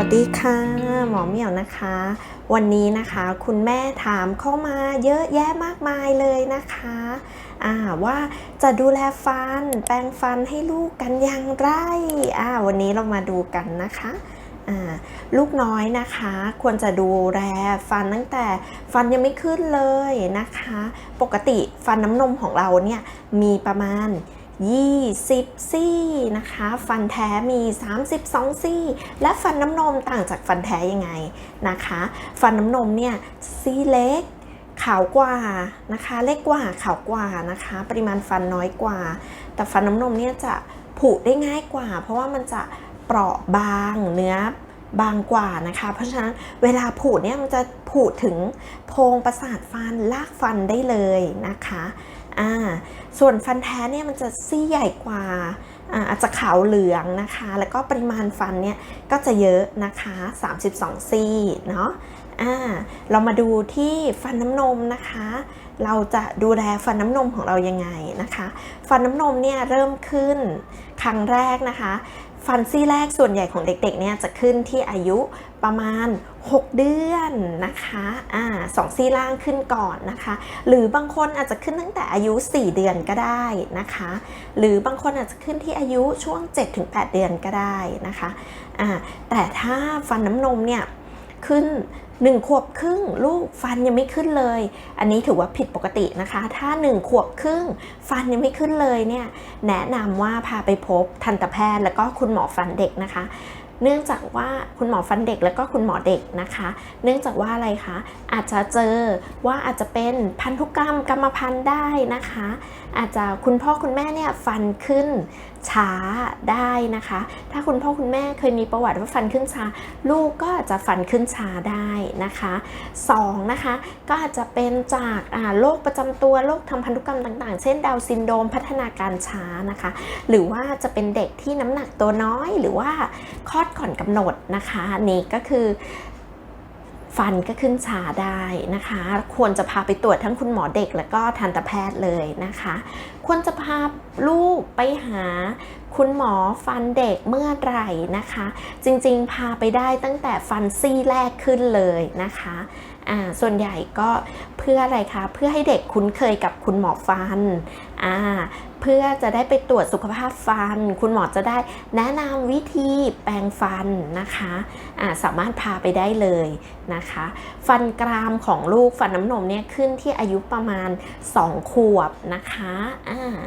วัสดีค่ะ หมอเหมียวนะคะ วันนี้นะคะคุณแม่ถามเข้ามาเยอะแยะมากมายเลยนะคะอ่าว่าจะดูแลฟัน แปรงฟันให้ลูกกันอย่างไรอ่าวันนี้เรามาดูกันนะคะลูกน้อยนะคะ ควรจะดูแลฟันตั้งแต่ฟันยังไม่ขึ้นเลยนะคะ ปกติฟันน้ำนมของเราเนี่ยมีประมาณ 20 ซี่นะคะ ฟันแท้มี 32 ซี่ และฟันน้ำนมต่างจากฟันแท้ยังไงนะคะ ฟันน้ำนมเนี่ยซี่เล็กขาวกว่านะคะ เล็กกว่าขาวกว่านะคะ ปริมาณฟันน้อยกว่า แต่ฟันน้ำนมเนี่ยจะผุได้ง่ายกว่า เพราะว่ามันจะเปราะบางเนื้อบางกว่านะคะ เพราะฉะนั้นเวลาผุเนี่ยมันจะผุถึงโพรงประสาทฟันลากฟันได้เลยนะคะ อ่าส่วนฟันแท้เนี่ยมันจะซี่ใหญ่กว่าอ่าอาจจะขาวเหลืองนะคะ แล้วก็ปริมาณฟันเนี่ยก็จะเยอะนะคะ 32 ซี่เนาะอ่าเรามาดูที่ฟันน้ำนมนะคะ เราจะดูแลฟันน้ำนมของเรายังไงนะคะ ฟันน้ำนมเนี่ยเริ่มขึ้นครั้งแรกนะคะ ฟันซี่แรกส่วนใหญ่ของเด็กๆเนี่ยจะขึ้นที่อายุประมาณ 6 เดือนนะคะอ่าสองซี่ล่างขึ้นก่อนนะคะ หรือบางคนอาจจะขึ้นตั้งแต่อายุ 4 เดือนก็ได้นะคะ หรือบางคนอาจจะขึ้นที่อายุช่วง 7-8 เดือนก็ได้นะคะอ่าแต่ถ้าฟันน้ำนมเนี่ยขึ้น 1ขวบครึ่งลูกฟันยังไม่ขึ้นเลย อันนี้ถือว่าผิดปกตินะคะ ถ้า1ขวบครึ่งฟันยังไม่ขึ้นเลยเนี่ยแนะนำว่าพาไปพบทันตแพทย์ แล้วก็คุณหมอฟันเด็กนะคะ เนื่องจากว่าคุณหมอฟันเด็กแล้วก็คุณหมอเด็กนะคะ เนื่องจากว่าอะไรคะอาจจะเจอว่าอาจจะเป็นพันธุกรรมกรรมพันธุ์ได้นะคะ อาจจะคุณพ่อคุณแม่เนี่ยฟันขึ้น ช้าได้นะคะ ถ้าคุณพ่อคุณแม่เคยมีประวัติว่าฟันขึ้นช้าลูกก็อาจจะฟันขึ้นช้าได้นะคะสองนะคะก็อาจจะเป็นจากโรคประจำตัวโรคทางพันธุกรรมต่างๆ เช่นดาวซินโดมพัฒนาการช้านะคะ หรือว่าจะเป็นเด็กที่น้ำหนักตัวน้อย หรือว่าคลอดก่อนกำหนดนะคะนี่ก็คือ ฟันก็ขึ้นช้าได้นะคะ ควรจะพาไปตรวจทั้งคุณหมอเด็กแล้วก็ทันตแพทย์เลยนะคะ ควรจะพาลูกไปหาคุณหมอฟันเด็กเมื่อไหร่นะคะ จริงๆ พาไปได้ตั้งแต่ฟันซี่แรกขึ้นเลยนะคะอ่าส่วนใหญ่ก็เพื่ออะไรคะ เพื่อให้เด็กคุ้นเคยกับคุณหมอฟัน อ่าเพื่อจะได้ไปตรวจสุขภาพฟัน คุณหมอจะได้แนะนำวิธีแปรงฟันนะคะอ่าสามารถพาไปได้เลยนะคะ ฟันกรามของลูกฟันน้ำนมเนี่ยขึ้นที่อายุประมาณ 2 ขวบนะคะอ่า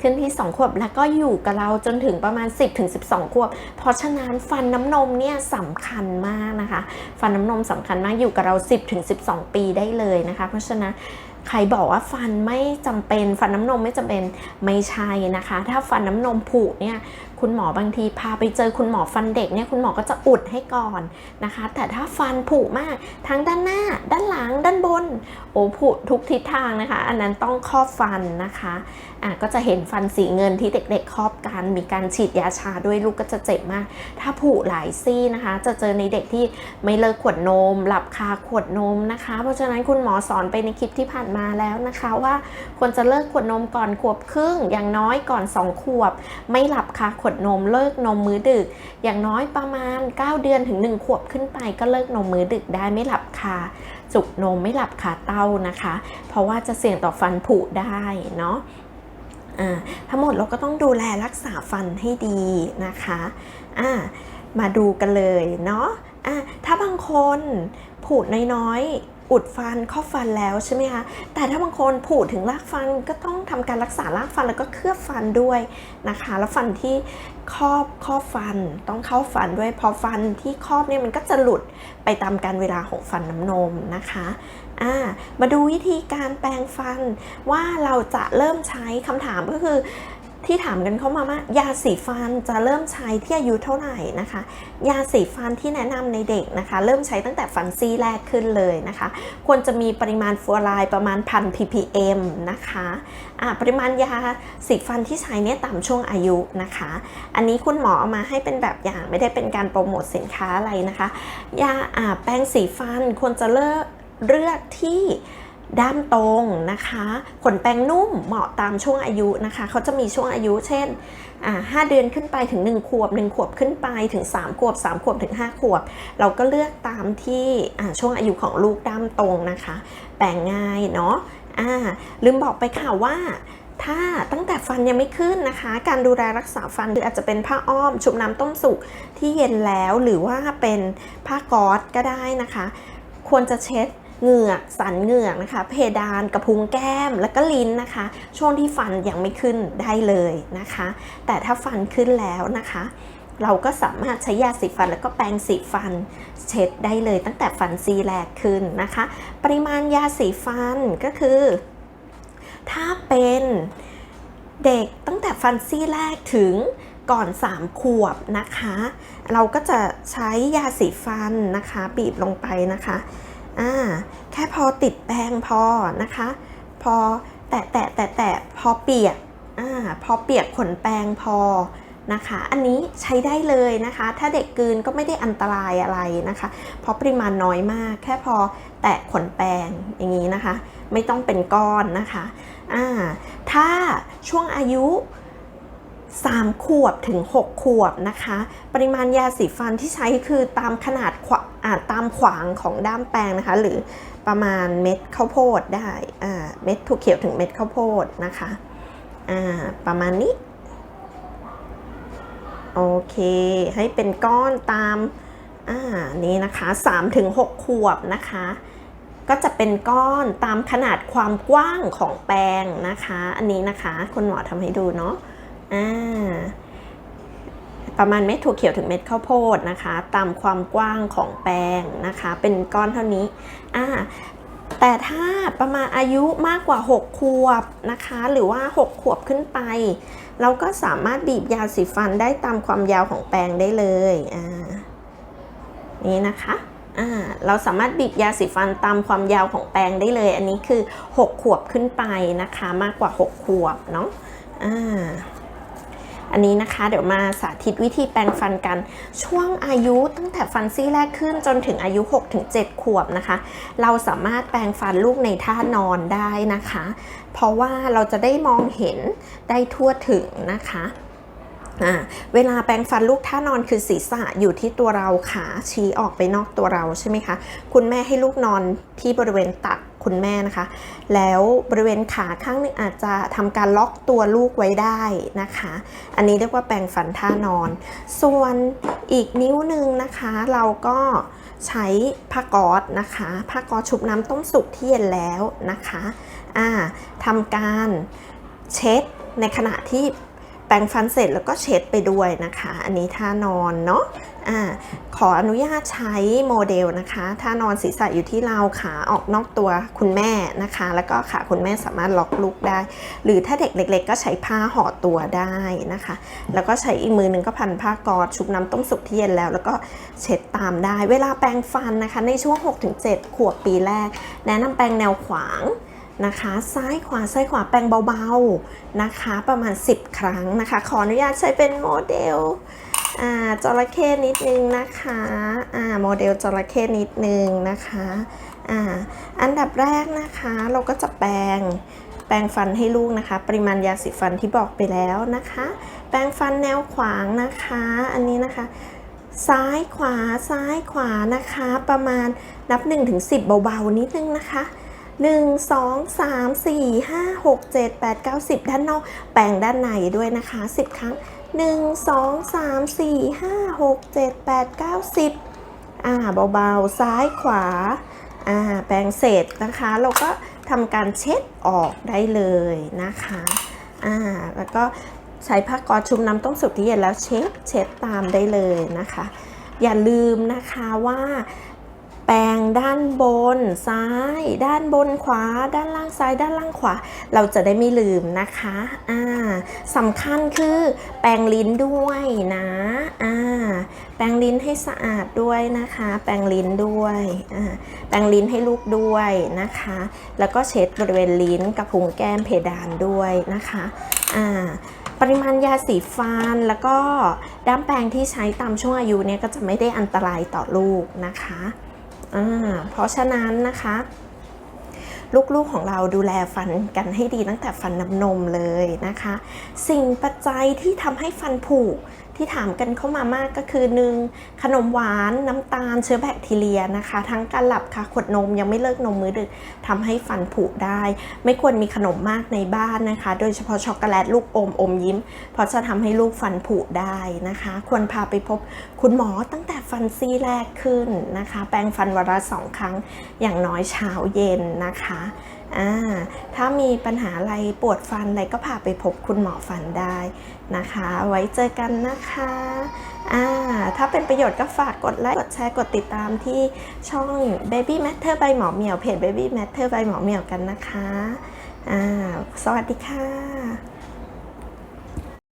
ขึ้นที่ 2 ขวบแล้วก็อยู่กับเราจนถึงประมาณ 10ถึง12ขวบ เพราะฉะนั้นฟันน้ำนมเนี่ยสำคัญมากนะคะ ฟันน้ำนมสำคัญมากอยู่กับเรา 10ถึง12ปีได้เลยนะคะ เพราะฉะนั้น ใครบอกว่าฟันไม่จำเป็น ฟันน้ำนมไม่จำเป็นไม่ใช่นะคะ ถ้าฟันน้ำนมผุเนี่ยคุณหมอบางทีพาไปเจอคุณหมอฟันเด็กเนี่ยคุณหมอก็จะอุดให้ก่อนนะคะ แต่ถ้าฟันผุมากทั้งด้านหน้า ด้านหลัง ด้านบน โอ้ผุทุกทิศทางนะคะ อันนั้นต้องครอบฟันนะคะอะก็จะเห็นฟันสีเงินที่เด็ก ๆ ครอบกัน มีการฉีดยาชาด้วยลูกก็จะเจ็บมาก ถ้าผุหลายซี่นะคะ จะเจอในเด็กที่ไม่เลิกขวดนม หลับคาขวดนมนะคะ เพราะฉะนั้นคุณหมอสอนไปในคลิปที่ผ่านมาแล้วนะคะว่าควรจะเลิกขวดนมก่อนขวบครึ่งอย่างน้อยก่อน 2 ขวบ ไม่หลับคาขวดนมเลิกนมมื้อดึก อย่างน้อยประมาณ 9 เดือนถึง 1 ขวบขึ้นไปก็เลิกนมมื้อดึกได้ไม่หลับคาจุกนมไม่หลับคาเต้านะคะ เพราะว่าจะเสี่ยงต่อฟันผุได้เนาะทั้งหมดเราก็ต้องดูแลรักษาฟันให้ดีนะคะอ่ามาดูกันเลยเนาะอ่าถ้าบางคนผุน้อยๆ อุดฟันครอบฟันแล้วใช่ไหมคะ แต่ถ้าบางคนผุถึงรากฟันก็ต้องทำการรักษารากฟันแล้วก็เคลือบฟันด้วยนะคะ แล้วฟันที่ครอบครอบฟันต้องเข้าฟันด้วยพอฟันที่ครอบเนี่ยมันก็จะหลุดไปตามการเวลาของฟันน้ำนมนะคะมาดูวิธีการแปรงฟันว่าเราจะเริ่มใช้คำถามก็คือ ที่ถามกันเข้ามาว่ายาสีฟันจะเริ่มใช้ที่อายุเท่าไหร่นะคะ ยาสีฟันที่แนะนำในเด็กนะคะ เริ่มใช้ตั้งแต่ฟันซี่แรกขึ้นเลยนะคะ ควรจะมีปริมาณฟลูออไรด์ประมาณพัน ppm นะคะะปริมาณยาสีฟันที่ใช้เนี่ยตามช่วงอายุนะคะ อันนี้คุณหมอเอามาให้เป็นแบบอย่างไม่ได้เป็นการโปรโมทสินค้าอะไรนะคะ ยาแป้งสีฟันควรจะเลิกเลือกที่ ด้ามตรงนะคะ ขนแปรงนุ่มเหมาะตามช่วงอายุนะคะ เขาจะมีช่วงอายุเช่นห้าเดือนขึ้นไปถึง 1 ขวบ 1 ขวบขึ้นไปถึง 3 ขวบ 3 ขวบถึง 5 ขวบ เราก็เลือกตามที่ช่วงอายุของลูกด้ามตรงนะคะ แปรงง่ายเนาะอ่าลืมบอกไปค่ะว่าถ้าตั้งแต่ฟันยังไม่ขึ้นนะคะ การดูแลรักษาฟันหรืออาจจะเป็นผ้าอ้อม ชุบน้ำต้มสุกที่เย็นแล้วหรือว่าเป็นผ้าก๊อซก็ได้นะคะ ควรจะเช็ด เหงือกสันเหงือกนะคะ เพดานกระพุ้งแก้มแล้วก็ลิ้นนะคะ ช่วงที่ฟันยังไม่ขึ้นได้เลยนะคะ แต่ถ้าฟันขึ้นแล้วนะคะ เราก็สามารถใช้ยาสีฟันแล้วก็แปรงสีฟันเช็ดได้เลยตั้งแต่ฟันซีแรกขึ้นนะคะ ปริมาณยาสีฟันก็คือ ถ้าเป็นเด็กตั้งแต่ฟันซี่แรกถึงก่อน 3 ขวบนะคะ เราก็จะใช้ยาสีฟันนะคะ บีบลงไปนะคะ อ่าแค่พอติดแปรงพอนะคะ พอแตะแตะแตะแตะพอเปียกอ่าพอเปียกขนแปรงพอนะคะ อันนี้ใช้ได้เลยนะคะ ถ้าเด็กกืนก็ไม่ได้อันตรายอะไรนะคะ เพราะปริมาณน้อยมาก แค่พอแตะขนแปรงอย่างนี้นะคะ ไม่ต้องเป็นก้อนนะคะอ่าถ้าช่วงอายุ 3 ขวบถึง 6 ขวบนะคะ ปริมาณยาสีฟันที่ใช้คือตามขนาดขวาอ่าตามขวางของด้ามแปรงนะคะ หรือประมาณเม็ดข้าวโพดได้เม็ดถั่วเขียวถึงเม็ดข้าวโพดนะคะประมาณนี้ โอเคให้เป็นก้อนตามานี่นะคะ3ถึง6ขวบนะคะก็จะเป็นก้อนตามขนาดความกว้างของแปรงนะคะ อันนี้นะคะ คุณหมอทำให้ดูเนาะ อ่าประมาณเม็ดถั่วเขียวถึงเม็ดข้าวโพดนะคะ ตามความกว้างของแปรงนะคะ เป็นก้อนเท่านี้อ่าแต่ถ้าประมาณอายุมากกว่า 6 ขวบนะคะ หรือว่า 6 ขวบขึ้นไป เราก็สามารถบีบยาสีฟันได้ตามความยาวของแปรงได้เลยอ่านี่นะคะอ่าเราสามารถบีบยาสีฟันตามความยาวของแปรงได้เลย อันนี้คือ 6 ขวบขึ้นไปนะคะ มากกว่า 6 ขวบเนาะอ่า อันนี้นะคะ เดี๋ยวมาสาธิตวิธีแปรงฟันกัน ช่วงอายุตั้งแต่ฟันซี่แรกขึ้นจนถึงอายุ 6-7 ขวบนะคะ เราสามารถแปรงฟันลูกในท่านอนได้นะคะ เพราะว่าเราจะได้มองเห็นได้ทั่วถึงนะคะเวลาแปรงฟันลูกท่านอนคือศีรษะอยู่ที่ตัวเราขาชี้ออกไปนอกตัวเราใช่ไหมคะ คุณแม่ให้ลูกนอนที่บริเวณตัก คุณแม่นะคะ แล้วบริเวณขาข้างหนึงอาจจะทำการล็อกตัวลูกไว้ได้นะคะ อันนี้เรียกว่าแปรงฟันท่านอน ส่วนอีกนิ้วหนึ่งนะคะ เราก็ใช้ผ้าก๊อซนะคะผ้าก๊อซชุบน้ำต้มสุกที่เย็นแล้วนะคะอ่าทำการเช็ดในขณะที่แปรงฟันเสร็จแล้วก็เช็ดไปด้วยนะคะ อันนี้ท่านอนเนาะ อขออนุญาตใช้โมเดลนะคะท่านอนศีรษะอยู่ที่เราขาออกนอกตัวคุณแม่นะคะ แล้วก็ขาคุณแม่สามารถล็อกลูกได้ หรือถ้าเด็กเล็ก ๆ ก็ใช้ผ้าห่อตัวได้นะคะ แล้วก็ใช้อีกมือหนึ่งก็พันผ้ากอดชุบน้ำต้มสุกที่เย็นแล้ว แล้วก็เช็ดตามได้ เวลาแปรงฟันนะคะ ในช่วง 6-7 ขวบปีแรก แนะนำแปรงแนวขวางนะคะซ้ายขวาซ้ายขวาแปรงเบาๆนะคะ ประมาณ 10 ครั้งนะคะ ขออนุญาตใช้เป็นโมเดล อ่าจระเข้นิดนึงนะคะอ่าโมเดลจระเข้นิดนึงนะคะอ่าอันดับแรกนะคะเราก็จะแปรงแปรงฟันให้ลูกนะคะ ปริมาณยาสีฟันที่บอกไปแล้วนะคะ แปรงฟันแนวขวางนะคะ อันนี้นะคะ ซ้ายขวาซ้ายขวานะคะ ประมาณนับ1ถึง10 เบาๆนิดนึงนะคะ1 2 3 4 5 6 7 8 9 10 ด้านนอก แปรงด้านในด้วยนะคะ 10 ครั้ง 1 2 3 4 5 6 7 8 9 10 อ่าเบาๆ ซ้ายขวา อ่า แปรงเสร็จนะคะ เราก็ทำการเช็ดออกได้เลยนะคะ อ่า แล้วก็ใช้ผ้ากอชุบน้ำต้มสุกที่เย็นแล้วเช็ดเช็ดตามได้เลยนะคะ อย่าลืมนะคะว่า แปรงด้านบนซ้าย ด้านบนขวา ด้านล่างซ้าย ด้านล่างขวา เราจะได้ไม่ลืมนะคะอ่าสำคัญคือแปรงลิ้นด้วยนะอ่าแปรงลิ้นให้สะอาดด้วยนะคะ แปรงลิ้นด้วยอ่าแปรงลิ้นให้ลูกด้วยนะคะ แล้วก็เช็ดบริเวณลิ้นกับพุงแก้มเพดานด้วยนะคะอ่าปริมาณยาสีฟันแล้วก็ด้ามแปรงที่ใช้ตามช่วงอายุเนี่ยก็จะไม่ได้อันตรายต่อลูกนะคะ เพราะฉะนั้นนะคะ ลูกๆของเราดูแลฟันกันให้ดีตั้งแต่ฟันน้ำนมเลยนะคะ สิ่งปัจจัยที่ทำให้ฟันผุ ที่ถามกันเข้ามามากก็คือหนึ่งขนมหวานน้ำตาลเชื้อแบคทีเรียนะคะ ทั้งการหลับค่ะขวดนมยังไม่เลิกนมมื้อดึกทำให้ฟันผุได้ ไม่ควรมีขนมมากในบ้านนะคะ โดยเฉพาะช็อกโกแลตลูกอมอมยิ้ม เพราะจะทำให้ลูกฟันผุได้นะคะ ควรพาไปพบคุณหมอตั้งแต่ฟันซี่แรกขึ้นนะคะ แปรงฟันวันละสองครั้งอย่างน้อยเช้าเย็นนะคะ อ่าถ้ามีปัญหาอะไรปวดฟันอะไรก็พาไปพบคุณหมอฟันได้นะคะ ไว้เจอกันนะคะอ่าถ้าเป็นประโยชน์ก็ฝากกดไลค์ กดแชร์ กดติดตามที่ช่อง Baby Matter by หมอเหมียวเพจ Baby Matter by หมอเหมียวกันนะคะอ่าสวัสดีค่ะ